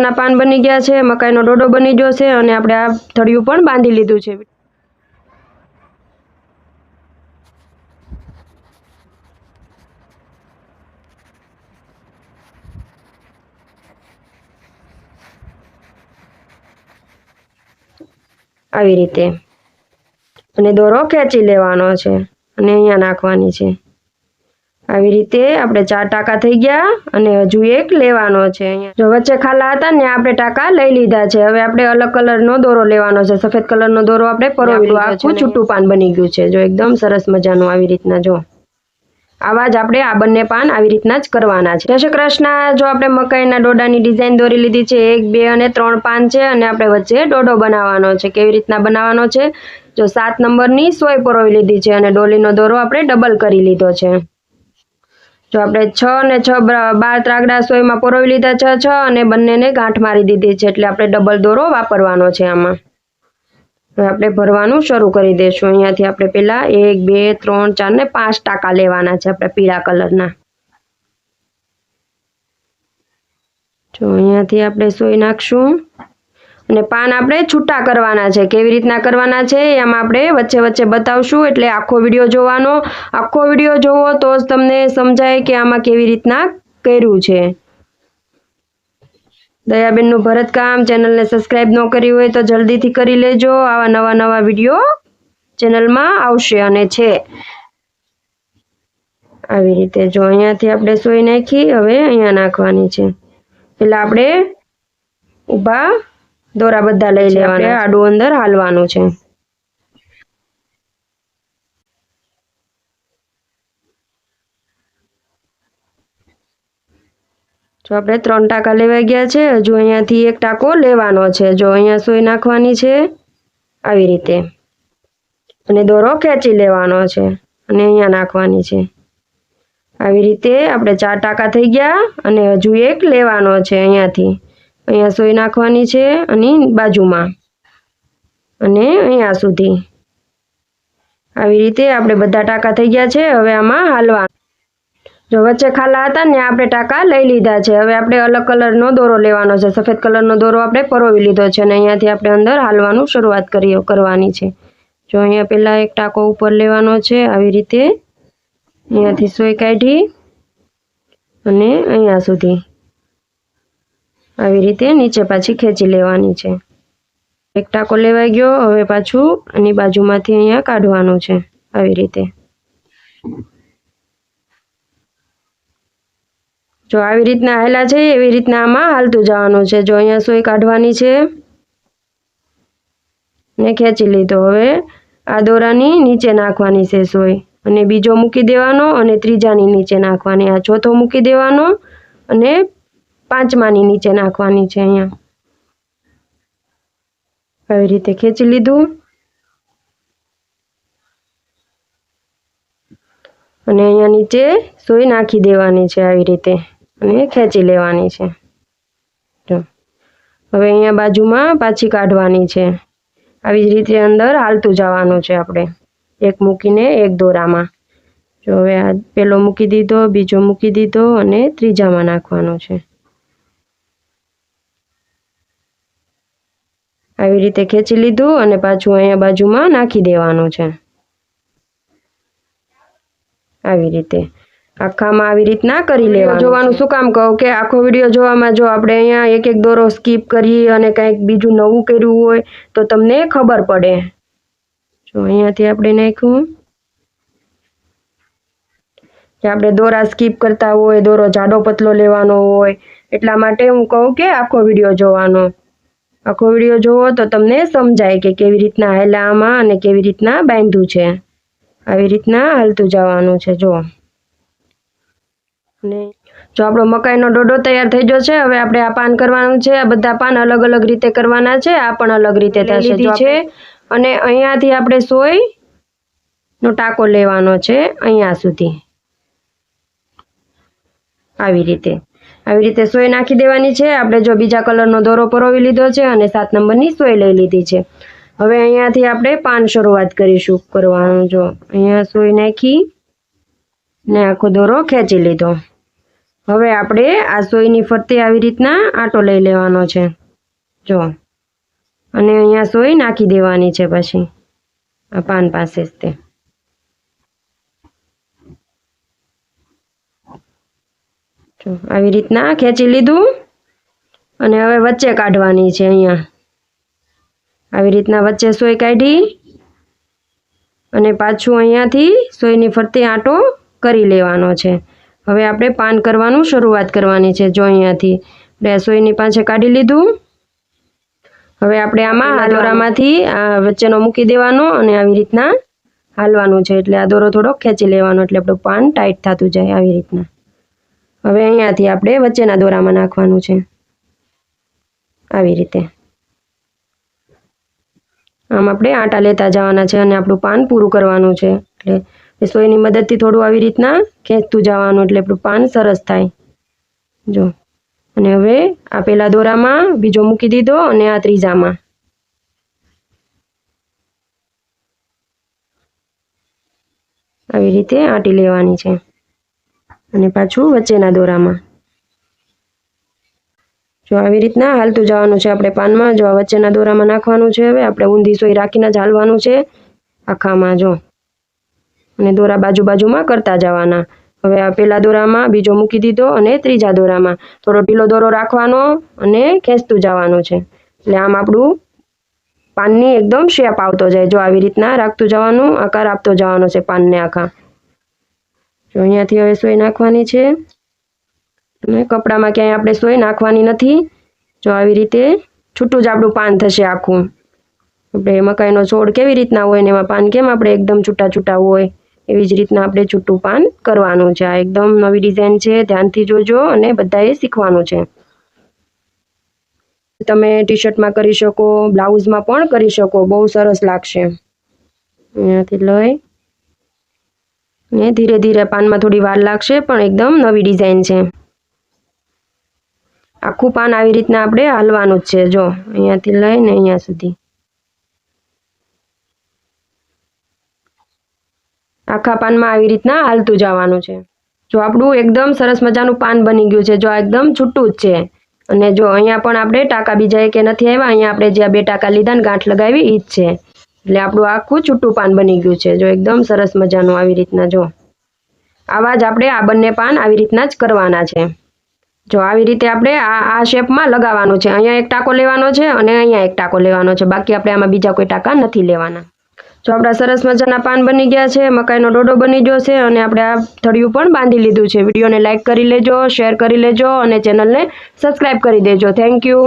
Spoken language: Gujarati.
ના પાન બની ગયા છે, મકાઈનો ડોડો બની ગયો છે અને આપણે આ થળિયું પણ બાંધી લીધું છે. આવી રીતે. અને દોરો ખેંચી લેવાનો છે અને અહીંયા નાખવાની છે. આવી રીતે આપણે ચાર ટાંકા થઈ ગયા અને હજુ એક લેવાનો છે અહીંયા. જો વચ્ચે ખાલા હતા ને આપણે ટાંકા લઈ લીધા છે. હવે આપણે અલગ કલરનો દોરો લેવાનો છે. સફેદ કલરનો દોરો આપણે પરોવી આખું છૂટું પાન બની ગયું છે. જો એકદમ સરસ મજાનું આવી રીતના જો. આવા જ આપણે આ બંને પાન આવી રીતના જ કરવાના છે. જય શ્રી કૃષ્ણ. જો આપણે મકાઈના ડોડાની ડિઝાઇન દોરી લીધી છે. એક બે અને ત્રણ પાન છે અને આપણે વચ્ચે ડોડો બનાવવાનો છે. કેવી રીતના બનાવવાનો છે? જો સાત નંબરની સોય પરોવી લીધી છે અને ડોલીનો દોરો આપણે ડબલ કરી લીધો છે. જો આપણે છ ને છ બાર ત્રાગડા સોયમાં પરોવી લીધા છ છ અને બંનેને ગાંઠ મારી દીધી છે એટલે આપણે ડબલ દોરો વાપરવાનો છે આમાં. આપણે ભરવાનું શરૂ કરી દઈશું અહીંયાથી આપણે પેલા એક, બે, ત્રણ, ચાર ને પાંચ ટાંકા લેવાના છે આપણે પીળા કલરના. જો અહીંયાથી આપણે સોય નાખશું. અને પાન આપણે છૂટા કરવાના છે. કેવી રીતના કરવાના છે એમાં આપણે વચ્ચે વચ્ચે બતાવશું. એટલે આખો વીડિયો જોવાનો. આખો વીડિયો જોવો તો જ તમને સમજાય કે આમાં કેવી રીતના કર્યું છે. દયાબેનનું ભરતકામ. ચેનલને સબસ્ક્રાઈબ ન કરી હોય તો જલ્દીથી કરી લેજો. આવા નવા નવા વીડિયો ચેનલમાં આવશે અને છે. આવી રીતે જો અહીંયાથી આપણે સોઈ નાખી. હવે અહીંયા નાખવાની છે. એટલે આપણે ઊભા દોરા બધા લઈ લેવાના. આડું અંદર હાલવાનું છે. જો આપણે ત્રણ ટાંકા લેવાઈ ગયા છે હજુ અહીંયાથી એક ટાંકો લેવાનો છે. જો અહીંયા સોય નાખવાની છે આવી રીતે. અને દોરો ખેંચી લેવાનો છે અને અહીંયા નાખવાની છે. આવી રીતે આપણે ચાર ટાંકા થઈ ગયા અને હજુ એક લેવાનો છે અહીંયાથી. અહીંયા સોય નાખવાની છે અને બાજુમાં. અને અહીંયા સુધી. આવી રીતે આપણે બધા ટાંકા થઈ ગયા છે, હવે આમાં હાલવા જો વચ્ચે ખાલા હતા ને, આપણે ટાંકા લઈ લીધા છે. હવે આપણે અલગ કલરનો દોરો લેવાનો છે. સફેદ કલરનો દોરો આપણે પરોવી લીધો છે અને અહીંયાથી આપણે અંદર હાલવાનું શરૂઆત કરી કરવાની છે. જો અહીંયા પહેલાં એક ટાંકો ઉપર લેવાનો છે, આવી રીતે અહીંયાથી સોય કાઢી અને અહીંયા સુધી. આવી રીતે નીચે પાછી ખેંચી લેવાની છે. એક ટાંકો લેવાઈ ગયો, હવે પાછું એની બાજુમાંથી અહીંયા કાઢવાનું છે, આવી રીતે. જો આવી રીતના હાલા છે, એવી રીતના આમાં હાલતું જવાનું છે. જો અહીંયા સોય કાઢવાની છે, ને ખેંચી લીધો. હવે આ દોરાની નીચે નાખવાની છે સોય. અને બીજો મૂકી દેવાનો અને ત્રીજાની નીચે નાખવાની. આ ચોથો મૂકી દેવાનો અને પાંચમાની નીચે નાખવાની છે અહીંયા. આવી રીતે ખેંચી લીધું. અને અહીંયા નીચે સોય નાખી દેવાની છે આવી રીતે. અને ખેંચી લેવાની છે. હવે અહીંયા બાજુમાં પાછી કાઢવાની છે. આવી જ રીતે અંદર હાલતું જવાનું છે આપણે. એક મૂકીને એક દોરામાં. જો હવે આ પેલો મૂકી દીધો, બીજો મૂકી દીધો અને ત્રીજામાં નાખવાનો છે. આવી રીતે ખેંચી લીધું અને પાછું અહીંયા બાજુમાં નાખી દેવાનું છે. આવી રીતે આખામાં આવી રીતના કરી લેવાનું જોવાનું શું કામ કહું કે આખો વીડિયો જોવામાં જો આપણે અહીંયા એક એક દોરો સ્કીપ કરી અને કંઈક બીજું નવું કર્યું હોય તો તમને ખબર પડે. જો અહીંયાથી આપણે નાખ્યું. કે આપણે દોરા સ્કીપ કરતા હોય દોરો જાડો પતલો લેવાનો હોય એટલા માટે હું કહું કે આખો વીડિયો જોવાનો. આખો વીડિયો જોવો તો તમને સમજાય કે કેવી રીતના હાલ્યા આમાં અને કેવી રીતના બાંધ્યું છે. આવી રીતના હાલતું જવાનું છે જો અને જો આપણો મકાઈનો ડોડો તૈયાર થઈ ગયો છે હવે આપણે આ પાન કરવાનું છે. આ બધા પાન અલગ અલગ રીતે કરવાના છે આ પણ અલગ રીતે થશે. છે. અને અહીંયાથી આપણે સોય નો ટાંકો લેવાનો છે અહીંયા સુધી. આવી રીતે. આવી રીતે સોય નાખી દેવાની છે. આપણે જો બીજા કલરનો દોરો પરોવી લીધો છે અને સાત નંબરની સોય લઈ લીધી છે. હવે અહીંયાથી આપણે પાન શરૂઆત કરીશું કરવાનું. જો અહીંયા સોય નાખી ને આખો દોરો ખેંચી લીધો. હવે આપણે આ સોયની ફરતે આવી રીતના આટો લઈ લેવાનો છે. જો અને અહીંયા સોય નાખી દેવાની છે પછી. આ પાન પાસે જ તે. જો આવી રીતના ખેંચી લીધું. અને હવે વચ્ચે કાઢવાની છે અહીંયા. આવી રીતના વચ્ચે સોય કાઢી અને પાછું અહીંયાથી સોયની ફરતે આંટો કરી લેવાનો છે. હવે આપણે પાન કરવાનું શરૂઆત કરવાની છે જો અહીંયાથી. આપણે સોયની પાસે કાઢી લીધું. હવે આપણે આમાં હાલોરામાંથી આ વચ્ચેનો મૂકી દેવાનો અને આવી રીતના હાલવાનું છે. એટલે આ દોરો થોડોક ખેંચી લેવાનો એટલે આપણું પાન ટાઈટ થતું જાય આવી રીતના. હવે અહીંયાથી આપણે વચ્ચેના દોરામાં નાખવાનું છે. આવી રીતે. આમ આપણે આટા લેતા જવાના છે અને આપણું પાન પૂરું કરવાનું છે. એટલે રસોઈની મદદથી થોડું આવી રીતના ખેંચતું જવાનું એટલે આપણું પાન સરસ થાય. જો. અને હવે આ પેલા દોરામાં બીજો મૂકી દીધો અને આ ત્રીજામાં. આવી રીતે આંટી લેવાની છે. અને પાછું વચ્ચેના દોરામાં. જો આવી રીતના હાલતું જવાનું છે, આપણે પાનમાં, જો વચ્ચેના દોરામાં નાખવાનું છે હવે, આપણે ઊંધી સોય રાખીને જ હાલવાનું છે, આખામાં જો. અને દોરા બાજુ બાજુમાં કરતા જવાના. હવે આ પેલા દોરામાં બીજો મૂકી દીધો અને ત્રીજા દોરામાં. થોડો ઢીલો દોરો રાખવાનો અને ખેંચતું જવાનું છે. એટલે આમ આપણું પાનની એકદમ શેપ આવતો જાય. જો આવી રીતના રાખતું જવાનું, આકાર આપતો જવાનો છે પાનને આખા. જો અહીંયાથી હવે સોય નાખવાની છે. અને કપડામાં ક્યાંય આપણે સોય નાખવાની નથી. જો આવી રીતે છૂટું જ આપણું પાન થશે આખું. આપણે મકાઈનો છોડ કેવી રીતના હોય ને એમાં પાન કેમ આપણે એકદમ છૂટા છૂટા હોય, એવી જ રીતના આપણે છૂટું પાન કરવાનું છે. આ એકદમ નવી ડિઝાઇન છે, ધ્યાનથી જોજો અને બધાએ શીખવાનું છે. તમે ટી શર્ટમાં કરી શકો, બ્લાઉઝમાં પણ કરી શકો, બહુ સરસ લાગશે. અહીંયાથી લઈ ને ધીરે ધીરે પાનમાં થોડી વાર લાગશે, પણ એકદમ નવી ડિઝાઇન છે. આખું પાન આવી રીતના આપણે હાલવાનું જ છે, જો, અહીંયાથી લઈને અહીંયા સુધી. આખા પાનમાં આવી રીતના હાલતું જવાનું છે. જો આપણું એકદમ સરસ મજાનું પાન બની ગયું છે, જો આ એકદમ છૂટું જ છે. અને જો અહીંયા પણ આપણે ટાંકા બીજા કે નથી આવ્યા, અહીંયા આપણે જ્યાં બે ટાંકા લીધા ને ગાંઠ લગાવી એ જ છે. એટલે આપણું આખું છૂટું પાન બની ગયું છે. જો એકદમ સરસ મજાનું આવી રીતના જો. આવા જ આપણે આ બંને પાન આવી રીતના જ કરવાના છે. જો આવી રીતે આપણે આ આ શેપમાં લગાવવાનું છે. અહીંયા એક ટાંકો લેવાનો છે અને અહીંયા એક ટાંકો લેવાનો છે. બાકી આપણે આમાં બીજા કોઈ ટાંકા નથી લેવાના. જો આપણા સરસ મજાના પાન બની ગયા છે, મકાઈનો ડોડો બની ગયો છે અને આપણે આ થળિયું પણ બાંધી લીધું છે. વિડીયોને લાઇક કરી લેજો, શેર કરી લેજો અને ચેનલને સબસ્ક્રાઈબ કરી દેજો. Thank you.